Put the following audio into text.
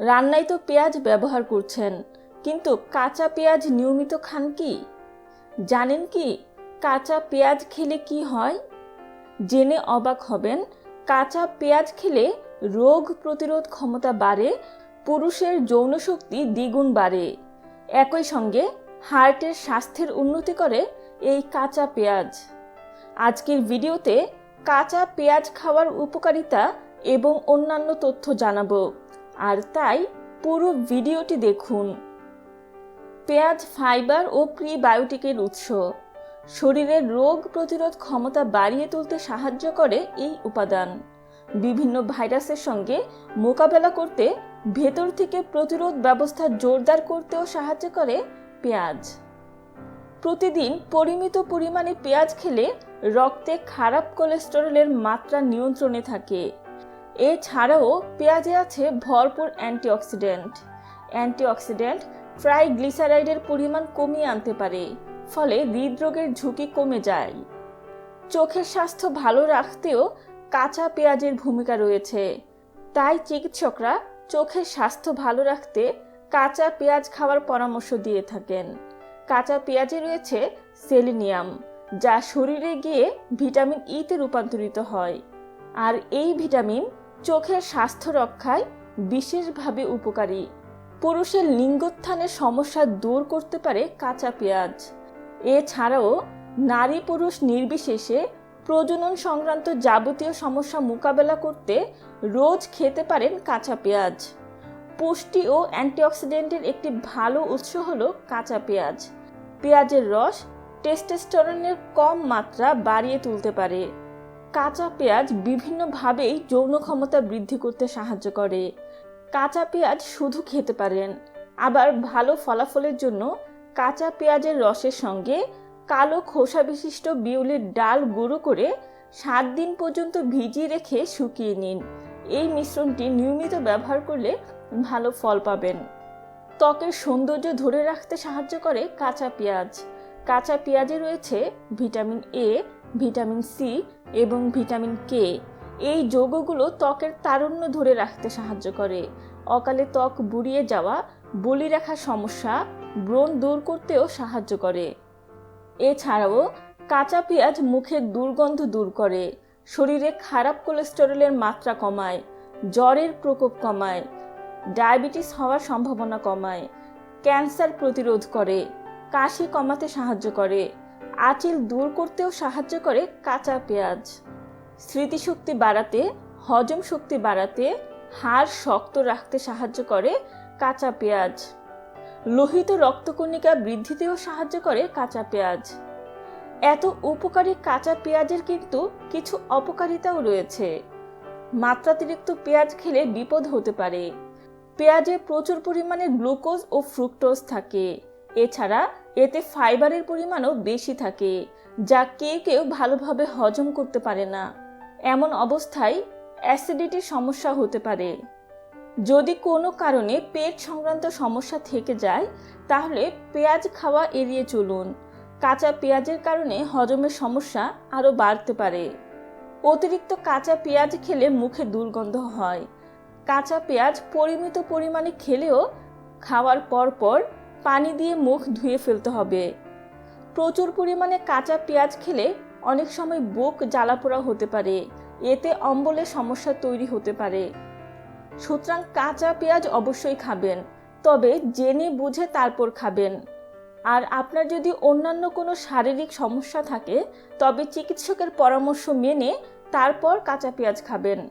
রান্নায় তো পেঁয়াজ ব্যবহার করছেন, কিন্তু কাঁচা পেঁয়াজ নিয়মিত খান কি? জানেন কি কাঁচা পেঁয়াজ খেলে কি হয়? জেনে অবাক হবেন, কাঁচা পেঁয়াজ খেলে রোগ প্রতিরোধ ক্ষমতা বাড়ে, পুরুষের যৌন শক্তি দ্বিগুণ বাড়ে। একই সঙ্গে হার্টের স্বাস্থ্যের উন্নতি করে এই কাঁচা পেঁয়াজ। আজকের ভিডিওতে কাঁচা পেঁয়াজ খাওয়ার উপকারিতা এবং অন্যান্য তথ্য জানাব। আর তাই পুরো ভিডিওটি দেখুন। পেঁয়াজ, ফাইবার ও প্রিবায়োটিকের উৎস। শরীরের রোগ প্রতিরোধ ক্ষমতা বাড়িয়ে তুলতে সাহায্য করে এই উপাদান। বিভিন্ন ভাইরাসের সঙ্গে মোকাবেলা করতে ভেতর থেকে প্রতিরোধ ব্যবস্থা জোরদার করতেও সাহায্য করে পেঁয়াজ। প্রতিদিন পরিমিত পরিমাণে পেঁয়াজ খেলে রক্তে খারাপ কোলেস্টেরলের মাত্রা নিয়ন্ত্রণে থাকে। এছাড়াও পেঁয়াজে আছে ভরপুর অ্যান্টিঅক্সিডেন্ট। অ্যান্টিঅক্সিডেন্ট ট্রাইগ্লিসারাইডের পরিমাণ কমিয়ে আনতে পারে, ফলে হৃদরোগের ঝুঁকি কমে যায়। চোখের স্বাস্থ্য ভালো রাখতেও কাঁচা পেঁয়াজের ভূমিকা রয়েছে। তাই চিকিৎসকরা চোখের স্বাস্থ্য ভালো রাখতে কাঁচা পেঁয়াজ খাওয়ার পরামর্শ দিয়ে থাকেন। কাঁচা পেঁয়াজে রয়েছে সেলিনিয়াম, যা শরীরে গিয়ে ভিটামিন ইতে রূপান্তরিত হয়। আর এই ভিটামিন চোখের স্বাস্থ্য রক্ষায় বিশেষভাবে উপকারী। পুরুষের লিঙ্গোত্থানের সমস্যা দূর করতে পারে কাঁচা পেঁয়াজ। এছাড়াও নারী পুরুষ নির্বিশেষে প্রজনন সংক্রান্ত যাবতীয় সমস্যা মোকাবেলা করতে রোজ খেতে পারেন কাঁচা পেঁয়াজ। পুষ্টি ও অ্যান্টিঅক্সিডেন্টের একটি ভালো উৎস হলো কাঁচা পেঁয়াজ। পেঁয়াজের রস টেস্টোস্টেরনের কম মাত্রা বাড়িয়ে তুলতে পারে। কাঁচা পেঁয়াজ বিভিন্নভাবেই যৌন ক্ষমতা বৃদ্ধি করতে সাহায্য করে। কাঁচা পেঁয়াজ শুধু খেতে পারেন, আবার ভালো ফলাফলের জন্য কাঁচা পেঁয়াজের রসের সঙ্গে কালো খোসা বিশিষ্ট বিউলির ডাল গুঁড়ো করে সাত দিন পর্যন্ত ভিজিয়ে রেখে শুকিয়ে নিন। এই মিশ্রণটি নিয়মিত ব্যবহার করলে ভালো ফল পাবেন। ত্বকের সৌন্দর্য ধরে রাখতে সাহায্য করে কাঁচা পেঁয়াজ। কাঁচা পেঁয়াজে রয়েছে ভিটামিন এ ভিটামিন সি এবং ভিটামিন কে। এই যৌগগুলো ত্বকের তারুণ্য ধরে রাখতে সাহায্য করে। অকালে ত্বক বুড়িয়ে যাওয়া, বলি রাখার সমস্যা, ব্রণ দূর করতেও সাহায্য করে। এছাড়াও কাঁচা পেঁয়াজ মুখের দুর্গন্ধ দূর করে। শরীরে খারাপ কোলেস্টেরলের মাত্রা কমায়, জ্বরের প্রকোপ কমায়, ডায়াবেটিস হওয়ার সম্ভাবনা কমায়, ক্যান্সার প্রতিরোধ করে, কাশি কমাতে সাহায্য করে। আঁচিল দূর করতেও সাহায্য করে কাঁচা পেঁয়াজ। স্মৃতিশক্তি বাড়াতে, হজম শক্তি বাড়াতে, হাড় শক্ত রাখতে সাহায্য করে কাঁচা পেঁয়াজ। লোহিত রক্তকণিকা বৃদ্ধিতেও সাহায্য করে কাঁচা পেঁয়াজ। এত উপকারী কাঁচা পেঁয়াজের কিন্তু কিছু অপকারিতাও রয়েছে। মাত্রাতিরিক্ত পেঁয়াজ খেলে বিপদ হতে পারে। পেঁয়াজে প্রচুর পরিমাণে গ্লুকোজ ও ফ্রুক্টোজ থাকে। এছাড়া এতে ফাইবারের পরিমাণও বেশি থাকে, যা কেউ কেউ ভালোভাবে হজম করতে পারে না। এমন অবস্থায় অ্যাসিডিটির সমস্যা হতে পারে। যদি কোনো কারণে পেট সংক্রান্ত সমস্যা থেকে যায়, তাহলে পেঁয়াজ খাওয়া এড়িয়ে চলুন। কাঁচা পেঁয়াজের কারণে হজমের সমস্যা আরও বাড়তে পারে। অতিরিক্ত কাঁচা পেঁয়াজ খেলে মুখে দুর্গন্ধ হয়। কাঁচা পেঁয়াজ পরিমিত পরিমাণে খেলেও খাওয়ার পর পর পানি দিয়ে মুখ ধুয়ে ফেলতে হবে। প্রচুর পরিমাণে কাঁচা পেঁয়াজ খেলে অনেক সময় বুক জ্বালাপোড়া হতে পারে। এতে অম্বলের সমস্যা তৈরি হতে পারে। সুতরাং কাঁচা পেঁয়াজ অবশ্যই খাবেন, তবে জেনে বুঝে তারপর খাবেন। আর আপনার যদি অন্যান্য কোনো শারীরিক সমস্যা থাকে, তবে চিকিৎসকের পরামর্শ মেনে তারপর কাঁচা পেঁয়াজ খাবেন।